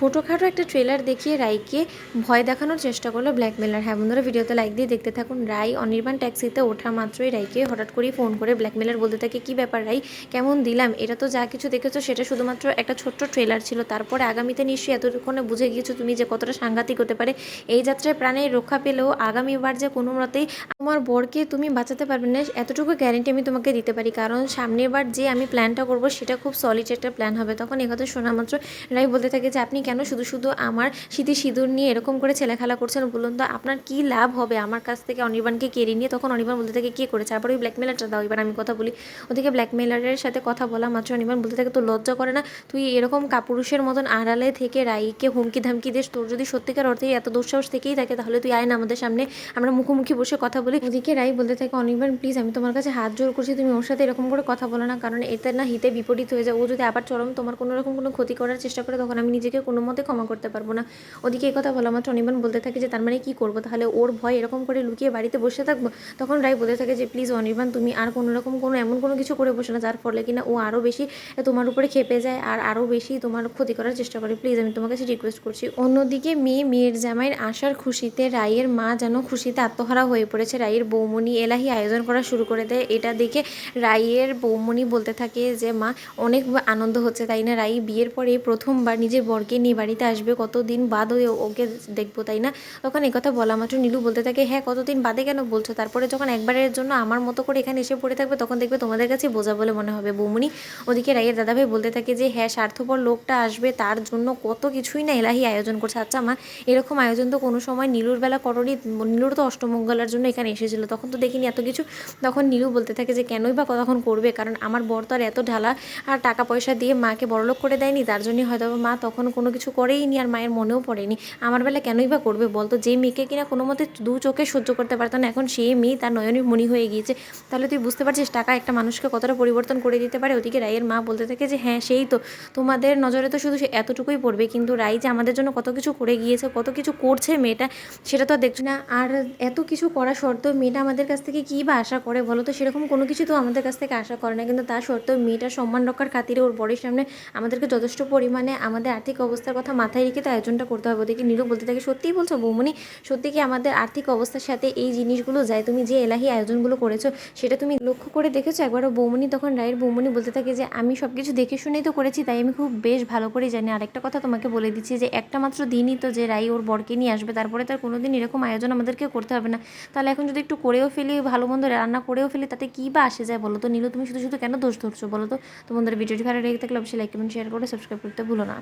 ছোটোখাটো একটা ট্রেলার দেখিয়ে রাইকে ভয় দেখানোর চেষ্টা করল ব্ল্যাকমেলার হ্যাঁ বন্ধুরা ভিডিওতে লাইক দিয়ে দেখতে থাকুন। রাই অনির্বাণ ট্যাক্সিতে ওঠা মাত্রই রাইকে হঠাৎ করেই ফোন করে ব্ল্যাকমেলার বলতে থাকে, কী ব্যাপার রাই? কেমন দিলাম? এটা তো যা কিছু দেখেছ সেটা শুধুমাত্র একটা ছোট্ট ট্রেলার ছিল। তারপরে আগামীতে নিশ্চয়ই এতক্ষণে বুঝে গিয়েছো তুমি যে কতটা সাংঘাতিক হতে পারে। এই যাত্রায় প্রাণে রক্ষা পেলেও আগামীবার যে কোনো মতেই আমার বরকে তুমি বাঁচাতে পারবে না, এতটুকু গ্যারেন্টি আমি তোমাকে দিতে পারি। কারণ সামনের বার যে আমি প্ল্যানটা করব সেটা খুব সলিড একটা প্ল্যান হবে। তখন একথা শোনা মাত্র রাই বলতে থাকে যে, আপনি কেন? শুধু শুধু আমার শীতে সিঁদুর নিয়ে এরকম করে ছেলেখেলা করছেন বলুন তো, আপনার কি লাভ হবে? আমার কাছ থেকে অনির্বাণকে কেড়ে নিয়ে তখন অনির্বাণ বলতে থাকে, কে করেছে? তারপরে ওই ব্ল্যাকমেলারটা দাও, এবার আমি কথা বলি। ওদিকে ব্ল্যাকমেলারের সাথে কথা বলা মাত্র অনির্বাণ বলতে থাকে তো লজ্জা করে না? তুই এরকম কাপুরুষের মতন আড়ালে থেকে রাইকে হুমকি ধামকি দিস, তোর যদি সত্যিকার অর্থে এত দুঃসাহস থেকেই থাকে, তাহলে তুই আয় না আমাদের সামনে, আমরা মুখোমুখি বসে কথা বলি। ওদিকে রাই বলতে থাকে, অনির্বাণ প্লিজ আমি তোমার কাছে হাত জোর করছি, তুমি ওর সাথে এরকম করে কথা বলো না, কারণ এতে না হিতে বিপরীত হয়ে যায়। ও যদি আবার চরম তোমার কোনো রকম কোনো ক্ষতি করার চেষ্টা করে, তখন আমি নিজেকে কোনো মতে ক্ষমা করতে পারব না। ওদিকে এই কথা বলা মাত্র অনির্বাণ বলতে থাকে যে, তার মানে কি করব? তাহলে ওর ভয় এরকম করে লুকিয়ে বাড়িতে বসে থাকব? তখন রায় বলতে থাকে যে, প্লিজ অনির্বাণ, তুমি আর কোনো রকম কোনো এমন কোনো কিছু করে বসে না, যার ফলে কিনা ও আরও বেশি তোমার উপরে খেপে যায় আর আরও বেশি তোমার ক্ষতি করার চেষ্টা করে। প্লিজ, আমি তোমার কাছে রিকোয়েস্ট করছি। অন্যদিকে মেয়ে মেয়ের জামাইয়ের আসার খুশিতে রায়ের মা যেন খুশিতে আত্মহারা হয়ে পড়েছে। রায়ের বৌমনি এলাহি আয়োজন করা শুরু করে দেয়। এটা দেখে রায়ের বৌমনি বলতে থাকে যে, মা, অনেক আনন্দ হচ্ছে, তাই না? রাই বিয়ের পরে প্রথমবার নিজের বরকে নিয়ে বাড়িতে আসবে, কতদিন বাদ হয়ে ওকে দেখব, তাই না? তখন এই কথা বলা মাত্র নীলু বলতে থাকে হ্যাঁ কতদিন বাদে কেন বলছো? তারপরে যখন একবারের জন্য আমার মতো করে এখানে এসে পড়ে থাকবে, তখন দেখবে তোমাদের কাছে বোঝা বলে মনে হবে। বৌমনি ওদিকে রাইয়ের দাদাভাই বলতে থাকে যে হ্যাঁ স্বার্থপর লোকটা আসবে, তার জন্য কত কিছুই না এলাহি আয়োজন করছে। আচ্ছা মা, এরকম আয়োজন তো কোনো সময় নীলুর বেলা করনি, নীলুর তো অষ্টমঙ্গলার জন্য এখানে এসেছিল, তখন তো দেখিনি এত কিছু। তখন নীলু বলতে থাকে যে, কেনই বা তখন করবে? কারণ আমার বর তো এত ঢালা আর টাকা পয়সা দিয়ে মাকে বড়লোক করে দেয়নি, তার জন্যই হয়তো মা তখন কোনো কিছু করেই নি আর মায়ের মনেও পড়েনি। আমার বেলা কেনই বা করবে বলতো? যে মেয়েকে কিনা কোনো মতে দু চোখে সহ্য করতে পারতো না, এখন সেই মেয়ে তার নয়নের মনি হয়ে গিয়েছে। তাহলে তুই বুঝতে পারছিস টাকা একটা মানুষকে কতটা পরিবর্তন করে দিতে পারে? ওদিকে রায়ের মা বলতে থাকে যে হ্যাঁ সেই তো। তোমাদের নজরে তো শুধু সে এতটুকুই পড়বে। কিন্তু রাই যে আমাদের জন্য কত কিছু করে গিয়েছে, কত কিছু করছে মেয়েটা, সেটা তো দেখছ না। আর এত কিছু করা সত্ত্বেও মেয়েটা আমাদের কাছ থেকে কী বা আশা করে বলো তো? সেরকম কোনো কিছু তো আমাদের কাছ থেকে আশা করে না। কিন্তু তা সত্ত্বেও মেয়েটার সম্মান রক্ষার খাতিরে ওর বরের সামনে আমাদেরকে যথেষ্ট পরিমাণে আমাদের আর্থিক অবস্থার কথা মাথায় রেখে তো আয়োজনটা করতে হবে। ওদিকে নীরব বলতে থাকে। সত্যিই বলছো বৌমনি? সত্যি কি আমাদের আর্থিক অবস্থার সাথে এই জিনিসগুলো যায়? তুমি যে এলাহি আয়োজনগুলো করেছ, সেটা তুমি লক্ষ্য করে দেখেছ? একবারও বৌমনি তখন রায়ের বৌমনি বলতে থাকে যে, আমি সব কিছু দেখে শুনেই তো করেছি, তাই আমি খুব বেশ ভালো করে জানি। আর একটা কথা তোমাকে বলে দিচ্ছি যে, একটা মাত্র দিনই তো যে রাই ওর বরকে নিয়ে আসবে, তারপরে তার কোনো দিন এরকম আয়োজন আমাদেরকে করতে হবে না। তাহলে এখন যদি একটু করেও ফেলি, ভালো মন্দ রান্না করেও ফেলি, তাতে কী বা আসে যায় বলো তো? নীলু, তুমি শুধু শুধু কেন দোষ ধরছো বলো তো? তোমাদের ভিডিওটি ভালো লেগে থাকলে অবশ্যই লাইক কমেন্ট শেয়ার করে সাবস্ক্রাইব করতে ভুলো না।